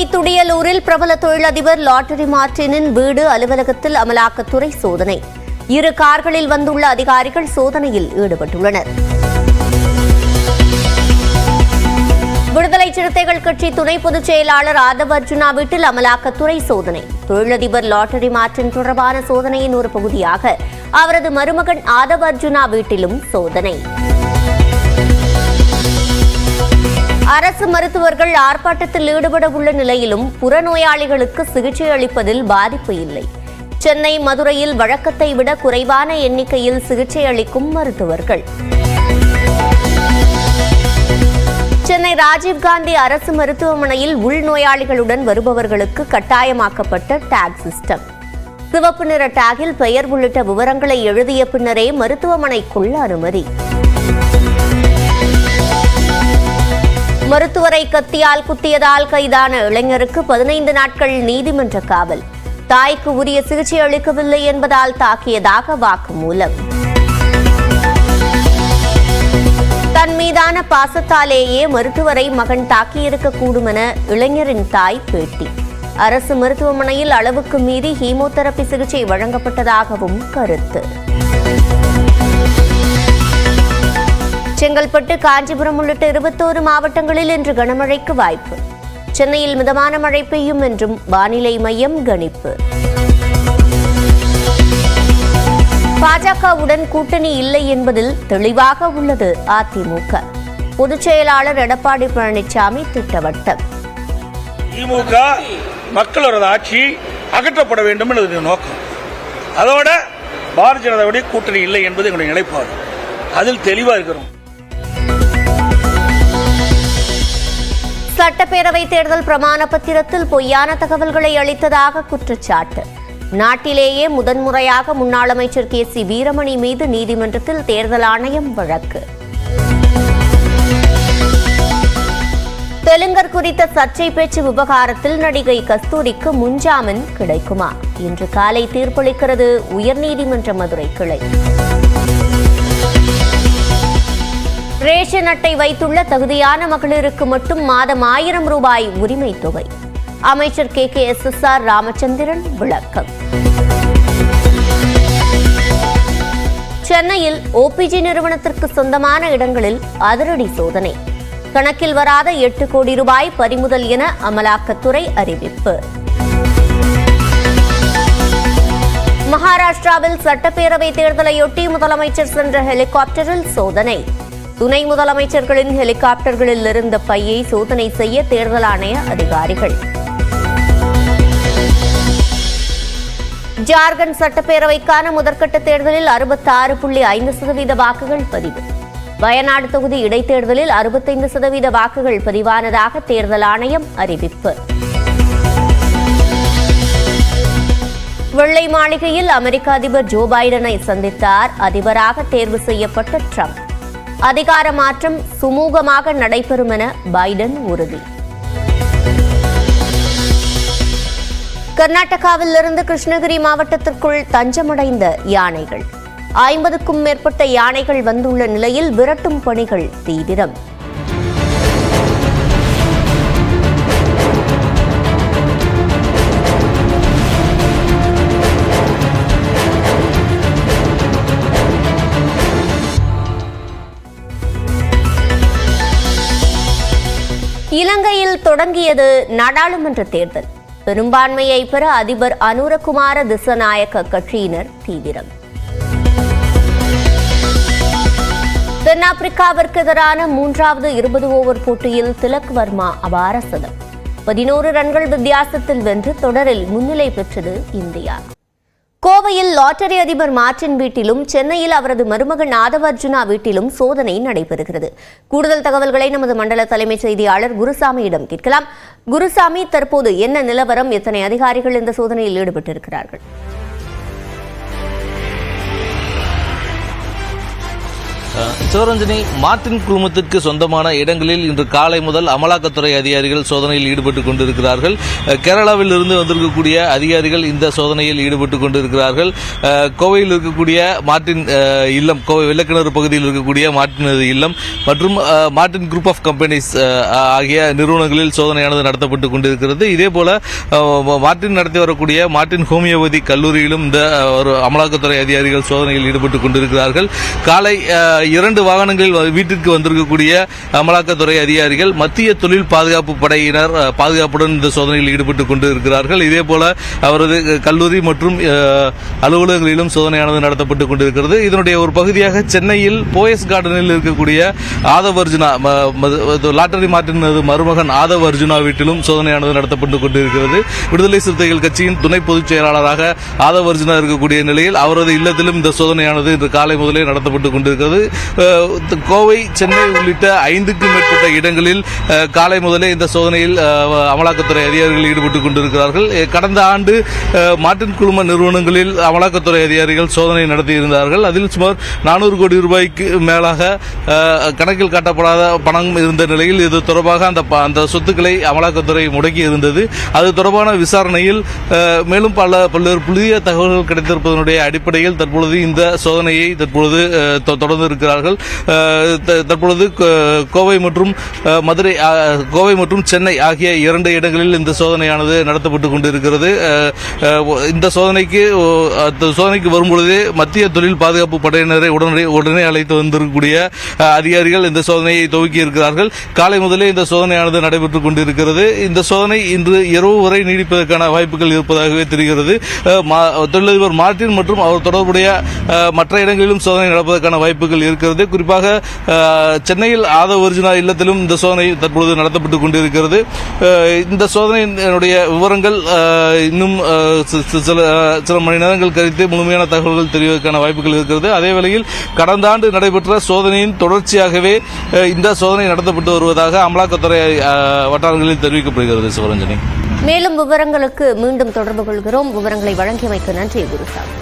கோவை துடியலூரில் பிரபல தொழிலதிபர் லாட்டரி மார்டினின் வீடு அலுவலகத்தில் அமலாக்கத்துறை சோதனை. இரு கார்களில் வந்துள்ள அதிகாரிகள் சோதனையில் ஈடுபட்டுள்ளனர். விடுதலை சிறுத்தைகள் கட்சி துணை பொதுச் செயலாளர் ஆதவ் அர்ஜுனா வீட்டில் அமலாக்கத்துறை சோதனை. தொழிலதிபர் லாட்டரி மார்டின் தொடர்பான சோதனையின் ஒரு பகுதியாக அவரது மருமகன் ஆதவ் அர்ஜுனா வீட்டிலும் சோதனை. அரசு மருத்துவர்கள் ஆர்ப்பாட்டத்தில் ஈடுபட உள்ள நிலையிலும் புறநோயாளிகளுக்கு சிகிச்சை அளிப்பதில் பாதிப்பு இல்லை. சென்னை மதுரையில் வழக்கத்தை விட குறைவான எண்ணிக்கையில் சிகிச்சை அளிக்கும் மருத்துவர்கள். சென்னை ராஜீவ்காந்தி அரசு மருத்துவமனையில் உள்நோயாளிகளுடன் வருபவர்களுக்கு கட்டாயமாக்கப்பட்ட டேக் சிஸ்டம் சிவப்பு நிற டேகில் பெயர் உள்ளிட்ட விவரங்களை எழுதிய பின்னரே மருத்துவமனைக்குள் அனுமதி. மருத்துவரை கத்தியால் குத்தியதால் கைதான இளைஞருக்கு பதினைந்து நாட்கள் நீதிமன்ற காவல். தாய்க்கு உரிய சிகிச்சை அளிக்கவில்லை என்பதால் தாக்கியதாக வாக்குமூலம். தன் மீதான பாசத்தாலேயே மருத்துவரை மகன் தாக்கியிருக்கக்கூடும் என இளைஞரின் தாய் பேட்டி. அரசு மருத்துவமனையில் அளவுக்கு மீறி ஹீமோதெரபி சிகிச்சை வழங்கப்பட்டதாகவும் கருத்து. செங்கல்பட்டு காஞ்சிபுரம் உள்ளிட்ட இருபத்தோரு மாவட்டங்களில் இன்று கனமழைக்கு வாய்ப்பு. சென்னையில் மிதமான மழை பெய்யும் என்றும் வானிலை மையம் கணிப்பு. பாஜகவுடன் கூட்டணி இல்லை என்பதில் தெளிவாக உள்ளது அதிமுக. பொதுச் செயலாளர் எடப்பாடி பழனிசாமி திட்டவட்டம். திமுக மக்களோட ஆட்சி அகற்றப்பட வேண்டும் என்பது நோக்கம். அதோட பாரதிய ஜனதாவுடைய கூட்டணி இல்லை என்பது எங்களுடைய நிலைப்பாடு. அதில் தெளிவாக இருக்கிறோம். சட்டப்பேரவை தேர்தல் பிரமாண பத்திரத்தில் பொய்யான தகவல்களை அளித்ததாக குற்றச்சாட்டு. நாட்டிலேயே முதன்முறையாக முன்னாள் அமைச்சர் கே. சி. வீரமணி மீது நீதிமன்றத்தில் தேர்தல் ஆணையம் வழக்கு. தெலுங்கர் குறித்த சர்ச்சை பேச்சு விவகாரத்தில் நடிகை கஸ்தூரிக்கு முன்ஜாமீன் கிடைக்குமா? இன்று காலை தீர்ப்பளிக்கிறது உயர்நீதிமன்ற மதுரை கிளை. ரேஷன் அட்டை வைத்துள்ள தகுதியான மகளிருக்கு மட்டும் மாதம் ஆயிரம் ரூபாய் உரிமை தொகை. அமைச்சர் K. K. S. S. R. Ramachandran விளக்கம். சென்னையில் ஓபிஜி நிறுவனத்திற்கு சொந்தமான இடங்களில் அதிரடி சோதனை. கணக்கில் வராத எட்டு கோடி ரூபாய் பறிமுதல் என அமலாக்கத்துறை அறிவிப்பு. மகாராஷ்டிராவில் சட்டப்பேரவை தேர்தலையொட்டி முதலமைச்சர் சென்ற ஹெலிகாப்டரில் சோதனை. துணை முதலமைச்சர்களின் ஹெலிகாப்டர்களில் இருந்த பையை சோதனை செய்ய தேர்தல் ஆணைய அதிகாரிகள். ஜார்க்கண்ட் சட்டப்பேரவைக்கான முதற்கட்ட தேர்தலில் அறுபத்தாறு புள்ளி ஐந்து சதவீத வாக்குகள் பதிவு. வயநாடு தொகுதி இடைத்தேர்தலில் அறுபத்தைந்து சதவீத வாக்குகள் பதிவானதாக தேர்தல் ஆணையம் அறிவிப்பு. வெள்ளை மாளிகையில் அமெரிக்க அதிபர் ஜோ பைடனை சந்தித்தார். அதிபராக தேர்வு செய்யப்பட்ட ட்ரம்ப். அதிகார மாற்றம் சுமூகமாக நடைபெறும் என பைடன் உறுதி. கர்நாடகாவில் இருந்து கிருஷ்ணகிரி மாவட்டத்திற்குள் தஞ்சமடைந்த யானைகள். ஐம்பதுக்கும் மேற்பட்ட யானைகள் வந்துள்ள நிலையில் விரட்டும் பணிகள் தீவிரம். இலங்கையில் தொடங்கியது நாடாளுமன்ற தேர்தல். பெரும்பான்மையை பெற அதிபர் அனுரகுமார திசநாயக்க கட்சியினர் தீவிரம். தென்னாப்பிரிக்காவிற்கு எதிரான மூன்றாவது இருபது ஓவர் போட்டியில் திலக் வர்மா அபார சதம். பதினோரு ரன்கள் வித்தியாசத்தில் வென்று தொடரில் முன்னிலை பெற்றது இந்தியா. கோவையில் லாட்டரி அதிபர் மார்டின் வீட்டிலும் சென்னையில் அவரது மருமகன் நாதவர்ஜுனா வீட்டிலும் சோதனை நடைபெறுகிறது. கூடுதல் தகவல்களை நமது மண்டல தலைமை செய்தியாளர் குருசாமியிடம் கேட்கலாம். குருசாமி தற்போது என்ன நிலவரம்? எத்தனை அதிகாரிகள் இந்த சோதனையில் ஈடுபட்டிருக்கிறார்கள்? சிவரஞ்சனி மார்டின் குழுமத்திற்கு சொந்தமான இடங்களில் இன்று காலை முதல் அமலாக்கத்துறை அதிகாரிகள் சோதனையில் ஈடுபட்டு கொண்டிருக்கிறார்கள். கேரளாவில் இருந்து வந்திருக்கக்கூடிய அதிகாரிகள் இந்த சோதனையில் ஈடுபட்டு கொண்டிருக்கிறார்கள். கோவையில் இருக்கக்கூடிய மார்டின் இல்லம் கோவை வெள்ளக்கிணறு பகுதியில் இருக்கக்கூடிய மார்டின் இல்லம் மற்றும் மார்டின் குரூப் ஆஃப் கம்பெனிஸ் ஆகிய நிறுவனங்களில் சோதனையானது நடத்தப்பட்டு கொண்டிருக்கிறது. இதே போல மார்டின் நடத்தி வரக்கூடிய மார்டின் ஹோமியோபதி கல்லூரியிலும் இந்த ஒரு அமலாக்கத்துறை அதிகாரிகள் சோதனையில் ஈடுபட்டு கொண்டிருக்கிறார்கள். காலை இரண்டு வாகனங்களில் வீட்டிற்கு வந்திருக்கக்கூடிய அமலாக்கத்துறை அதிகாரிகள் மத்திய தொழில் பாதுகாப்பு படையினர் பாதுகாப்புடன் இந்த சோதனையில் ஈடுபட்டு கொண்டிருக்கிறார்கள். இதே போல அவரது கல்லூரி மற்றும் அலுவலகங்களிலும் சோதனையானது நடத்தப்பட்டு கொண்டிருக்கிறது. இதனுடைய ஒரு பகுதியாக சென்னையில் போயஸ் கார்டனில் இருக்கக்கூடிய ஆதவ் அர்ஜுனா லாட்டரி மாற்றினது மருமகன் ஆதவ் அர்ஜுனா வீட்டிலும் சோதனையானது நடத்தப்பட்டு கொண்டிருக்கிறது. விடுதலை சிறுத்தைகள் கட்சியின் துணை பொதுச் செயலாளராக ஆதவ் அர்ஜுனா இருக்கக்கூடிய நிலையில் அவரது இல்லத்திலும் இந்த சோதனையானது இன்று காலை முதலே நடத்தப்பட்டு கொண்டிருக்கிறது. கோவை சென்னை உள்ளிட்ட ஐந்துக்கும் மேற்பட்ட இடங்களில் காலை முதலே இந்த சோதனையில் அமலாக்கத்துறை அதிகாரிகள் ஈடுபட்டுக் கொண்டிருக்கிறார்கள். கடந்த ஆண்டு மாட்டின் குழும நிறுவனங்களில் அமலாக்கத்துறை அதிகாரிகள் சோதனை நடத்தியிருந்தார்கள். அதில் சுமார் நானூறு கோடி ரூபாய்க்கு மேலாக கணக்கில் காட்டப்படாத பணம் இருந்த நிலையில் இது தொடர்பாக அந்த அந்த சொத்துக்களை அமலாக்கத்துறை முடக்கி இருந்தது. அது தொடர்பான விசாரணையில் மேலும் பல பல்வேறு புதிய தகவல்கள் கிடைத்திருப்பதனுடைய அடிப்படையில் தற்பொழுது இந்த சோதனையை தற்பொழுது தொடர்ந்து இருக்கிறார்கள் தற்பொழுது கோவை மற்றும் மதுரை கோவை மற்றும் சென்னை ஆகிய இரண்டு இடங்களில் இந்த சோதனையானது நடத்தப்பட்டு கொண்டிருக்கிறது. இந்த சோதனைக்கு சோதனைக்கு வரும்பொழுதே மத்திய தொழில் பாதுகாப்பு படையினரை உடனடி உடனே அழைத்து வந்திருக்கக்கூடிய அதிகாரிகள் இந்த சோதனையை துவக்கி இருக்கிறார்கள். காலை முதலே இந்த சோதனையானது நடைபெற்றுக் கொண்டிருக்கிறது. இந்த சோதனை இன்று இரவு வரை நீடிப்பதற்கான வாய்ப்புகள் இருப்பதாகவே தெரிகிறது. தொழிலதிபர் மார்ட்டின் மற்றும் அவர் தொடர்புடைய மற்ற இடங்களிலும் சோதனை நடப்பதற்கான வாய்ப்புகள் இருக்கிறது குறிப்பாக சென்னையில் ஆதவ் ஒரிஜினா இல்லத்திலும் இந்த சோதனை தற்பொழுது நடத்தப்பட்டுக் கொண்டிருக்கிறது. இந்த சோதனையினுடைய விவரங்கள் இன்னும் சில சில மணி நேரங்கள் கழித்து முழுமையான தகவல்கள் தெரிவதற்கான வாய்ப்புகள் இருக்கிறது. அதே வேளையில் கடந்த ஆண்டு நடைபெற்ற சோதனையின் தொடர்ச்சியாகவே இந்த சோதனை நடத்தப்பட்டு வருவதாக அமலாக்கத்துறை வட்டாரங்களில் தெரிவிக்கப்படுகிறது சிவரஞ்சனி. மேலும் விவரங்களுக்கு மீண்டும் தொடர்பு கொள்கிறோம். விவரங்களை வழங்கியமைக்கு நன்றி குருசாமி.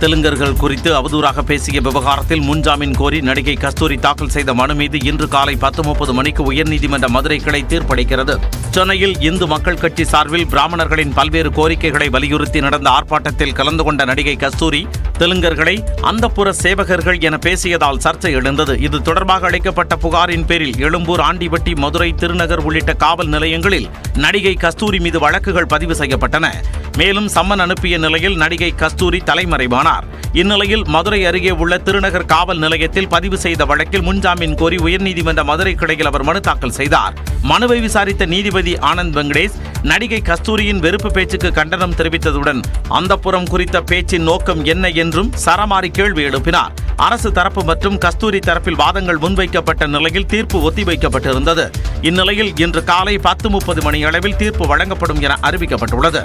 தெலுங்கர்கள் குறித்து அவதூறாக பேசிய விவகாரத்தில் முன்ஜாமீன் கோரி நடிகை கஸ்தூரி தாக்கல் செய்த மனு மீது இன்று காலை பத்து முப்பது மணிக்கு உயர்நீதிமன்ற மதுரை கிளை தீர்ப்பளிக்கிறது. சென்னையில் இந்து மக்கள் கட்சி சார்பில் பிராமணர்களின் பல்வேறு கோரிக்கைகளை வலியுறுத்தி நடந்த ஆர்ப்பாட்டத்தில் கலந்து கொண்ட நடிகை கஸ்தூரி தெலுங்கர்களை அந்தப்புற சேவகர்கள் என பேசியதால் சர்ச்சை எழுந்தது. இது தொடர்பாக அளிக்கப்பட்ட புகாரின் பேரில் எழும்பூர் ஆண்டிபட்டி மதுரை திருநகர் உள்ளிட்ட காவல் நிலையங்களில் நடிகை கஸ்தூரி மீது வழக்குகள் பதிவு செய்யப்பட்டன. மேலும் சம்மன் அனுப்பிய நிலையில் நடிகை கஸ்தூரி தலைமறைவானார். இந்நிலையில் மதுரை அருகே உள்ள திருநகர் காவல் நிலையத்தில் பதிவு செய்த வழக்கில் முன்ஜாமீன் கோரி உயர்நீதிமன்ற மதுரை கிளையில் அவர் மனு தாக்கல் செய்தார். மனுவை விசாரித்த நீதிபதி ஆனந்த் வெங்கடேஷ் நடிகை கஸ்தூரியின் வெறுப்பு பேச்சுக்கு கண்டனம் தெரிவித்ததுடன் அந்தப்புறம் குறித்த பேச்சின் நோக்கம் என்ன என்றும் சரமாரி கேள்வி எழுப்பினார். அரசு தரப்பு மற்றும் கஸ்தூரி தரப்பில் வாதங்கள் முன்வைக்கப்பட்ட நிலையில் தீர்ப்பு ஒத்திவைக்கப்பட்டிருந்தது. இந்நிலையில் இன்று காலை பத்து முப்பது மணி அளவில் தீர்ப்பு வழங்கப்படும் என அறிவிக்கப்பட்டுள்ளது.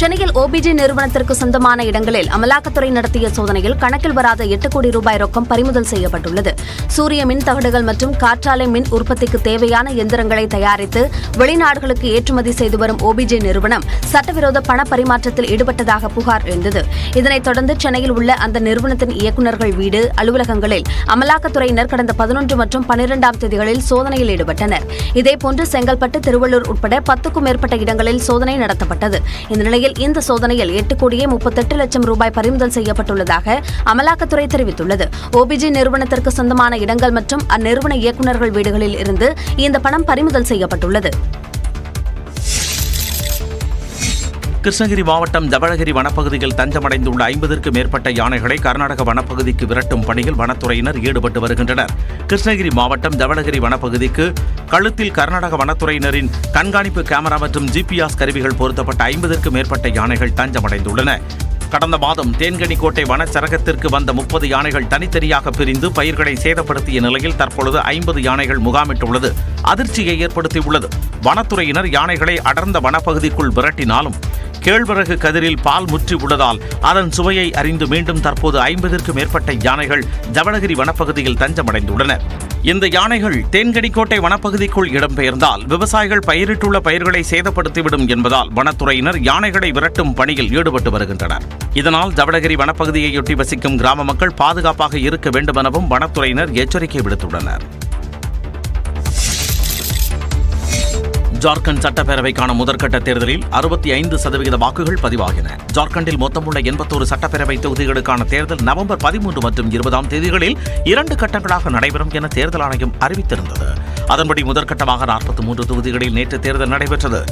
சென்னையில் ஓபிஜி நிறுவனத்திற்கு சொந்தமான இடங்களில் அமலாக்கத்துறை நடத்திய சோதனையில் கணக்கில் வராத எட்டு கோடி ரூபாய் ரொக்கம் பறிமுதல் செய்யப்பட்டுள்ளது. சூரிய மின் தகடுகள் மற்றும் காற்றாலை மின் உற்பத்திக்கு தேவையான எந்திரங்களை தயாரித்து வெளிநாடுகளுக்கு ஏற்றுமதி செய்து வரும் ஓபிஜி நிறுவனம் சட்டவிரோத பண பரிமாற்றத்தில் ஈடுபட்டதாக புகார் எழுந்தது. இதனைத் தொடர்ந்து சென்னையில் உள்ள அந்த நிறுவனத்தின் இயக்குநர்கள் வீடு அலுவலகங்களில் அமலாக்கத்துறையினர் கடந்த பதினொன்று மற்றும் பனிரெண்டாம் தேதிகளில் சோதனையில் ஈடுபட்டனர். இதேபோன்று செங்கல்பட்டு திருவள்ளூர் உட்பட பத்துக்கும் மேற்பட்ட இடங்களில் சோதனை நடத்தப்பட்டது. இந்த நிலையில் இந்த சோதனையில் எட்டு கோடியே முப்பத்தெட்டு லட்சம் ரூபாய் பறிமுதல் செய்யப்பட்டுள்ளதாக அமலாக்கத்துறை தெரிவித்துள்ளது. ஓபிஜி நிறுவனத்திற்கு சொந்தமான இடங்கள் மற்றும் அந்நிறுவன இயக்குநர்கள் வீடுகளில் இருந்து இந்த பணம் பறிமுதல் செய்யப்பட்டுள்ளது. கிருஷ்ணகிரி மாவட்டம் தவழகிரி வனப்பகுதியில் தஞ்சமடைந்துள்ள ஐம்பதற்கும் மேற்பட்ட யானைகளை கர்நாடக வனப்பகுதிக்கு விரட்டும் பணியில் வனத்துறையினர் ஈடுபட்டு வருகின்றனர். கிருஷ்ணகிரி மாவட்டம் தவழகிரி வனப்பகுதிக்கு கழுத்தில் கர்நாடக வனத்துறையினரின் கண்காணிப்பு கேமரா மற்றும் ஜிபிஎஸ் கருவிகள் பொருத்தப்பட்ட ஐம்பதற்கும் மேற்பட்ட யானைகள் தஞ்சமடைந்துள்ளன. கடந்த மாதம் தேன்கனிக்கோட்டை வனச்சரகத்திற்கு வந்த முப்பது யானைகள் தனித்தனியாக பிரிந்து பயிர்களை சேதப்படுத்திய நிலையில் தற்பொழுது ஐம்பது யானைகள் முகாமிட்டுள்ளது. அதிர்ச்சியை ஏற்படுத்தியுள்ளது. வனத்துறையினர் யானைகளை அடர்ந்த வனப்பகுதிக்குள் விரட்டினாலும் கேழ்வரகு கதிரில் பால் முற்றி உள்ளதால் அதன் சுவையை அறிந்து மீண்டும் தற்போது ஐம்பதிற்கும் மேற்பட்ட யானைகள் ஜவளகிரி வனப்பகுதியில் தஞ்சமடைந்துள்ளன இந்த யானைகள் தேன்கடிக்கோட்டை வனப்பகுதிக்குள் இடம்பெயர்ந்தால் விவசாயிகள் பயிரிட்டுள்ள பயிர்களை சேதப்படுத்திவிடும் என்பதால் வனத்துறையினர் யானைகளை விரட்டும் பணியில் ஈடுபட்டு வருகின்றனர். இதனால் ஜவளகிரி வனப்பகுதியையொட்டி வசிக்கும் கிராம மக்கள் பாதுகாப்பாக இருக்க வேண்டுமெனவும் வனத்துறையினர் எச்சரிக்கை விடுத்துள்ளனர். ஜார்க்கண்ட் சட்டப்பேரவைக்கான முதற்கட்ட தேர்தலில் அறுபத்தி ஐந்து சதவிகித வாக்குகள் பதிவாகின. ஜார்க்கண்டில் மொத்தமுள்ள எண்பத்தோரு சட்டப்பேரவை தொகுதிகளுக்கான தேர்தல் நவம்பர் பதிமூன்று மற்றும் இருபதாம் தேதிகளில் இரண்டு கட்டங்களாக நடைபெறும் என தேர்தல் ஆணையம் அறிவித்திருந்தது. அதன்படி முதற்கட்டமாக நாற்பத்தி மூன்று தொகுதிகளில் நேற்று தேர்தல் நடைபெற்றது.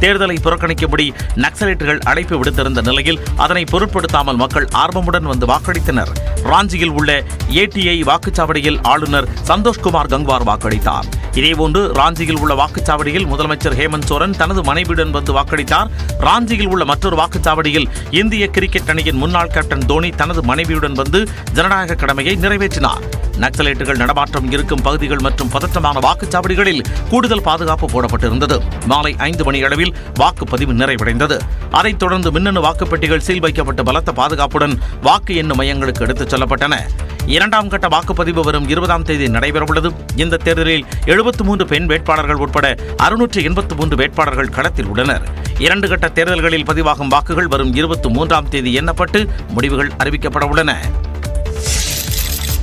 தேர்தலை புறக்கணிக்கும்படி நக்சலைட்டுகள் அழைப்பு விடுத்திருந்த நிலையில் அதனை பொருட்படுத்தாமல் மக்கள் ஆர்வமுடன் வந்து வாக்களித்தனர். ராஞ்சியில் உள்ள ஏடிஐ வாக்குச்சாவடியில் ஆளுநர் சந்தோஷ்குமார் கங்வார் வாக்களித்தார். இதேபோன்று ராஞ்சியில் உள்ள வாக்குச்சாவடியில் முதலமைச்சர் ஹேமந்த் சோரன் தனது மனைவியுடன் வந்து வாக்களித்தார். ராஞ்சியில் உள்ள மற்றொரு வாக்குச்சாவடியில் இந்திய கிரிக்கெட் அணியின் முன்னாள் கேப்டன் தோனி தனது மனைவியுடன் வந்து ஜனநாயக கடமையை நிறைவேற்றினார். நக்சலைட்டுகள் நடமாட்டம் இருக்கும் பகுதிகள் மற்றும் பதற்றமான வாக்குச்சாவடிகளில் கூடுதல் பாதுகாப்பு போடப்பட்டிருந்தது. மாலை ஐந்து மணி அளவில் வாக்குப்பதிவு நிறைவடைந்தது. அதைத் தொடர்ந்து மின்னணு வாக்குப்பெட்டிகள் சீல் வைக்கப்பட்டு பலத்த பாதுகாப்புடன் வாக்கு எண்ணும் மையங்களுக்கு எடுத்துச் செல்லப்பட்டன. இரண்டாம் கட்ட வாக்குப்பதிவு வரும் இருபதாம் தேதி நடைபெறவுள்ளது. இந்த தேர்தலில் எழுபத்து மூன்று பெண் வேட்பாளர்கள் உட்பட அறுநூற்று எண்பத்து மூன்று வேட்பாளர்கள் களத்தில் உள்ளனர். இரண்டு கட்ட தேர்தல்களில் பதிவாகும் வாக்குகள் வரும் இருபத்தி மூன்றாம் தேதி எண்ணப்பட்டு முடிவுகள் அறிவிக்கப்பட உள்ளன.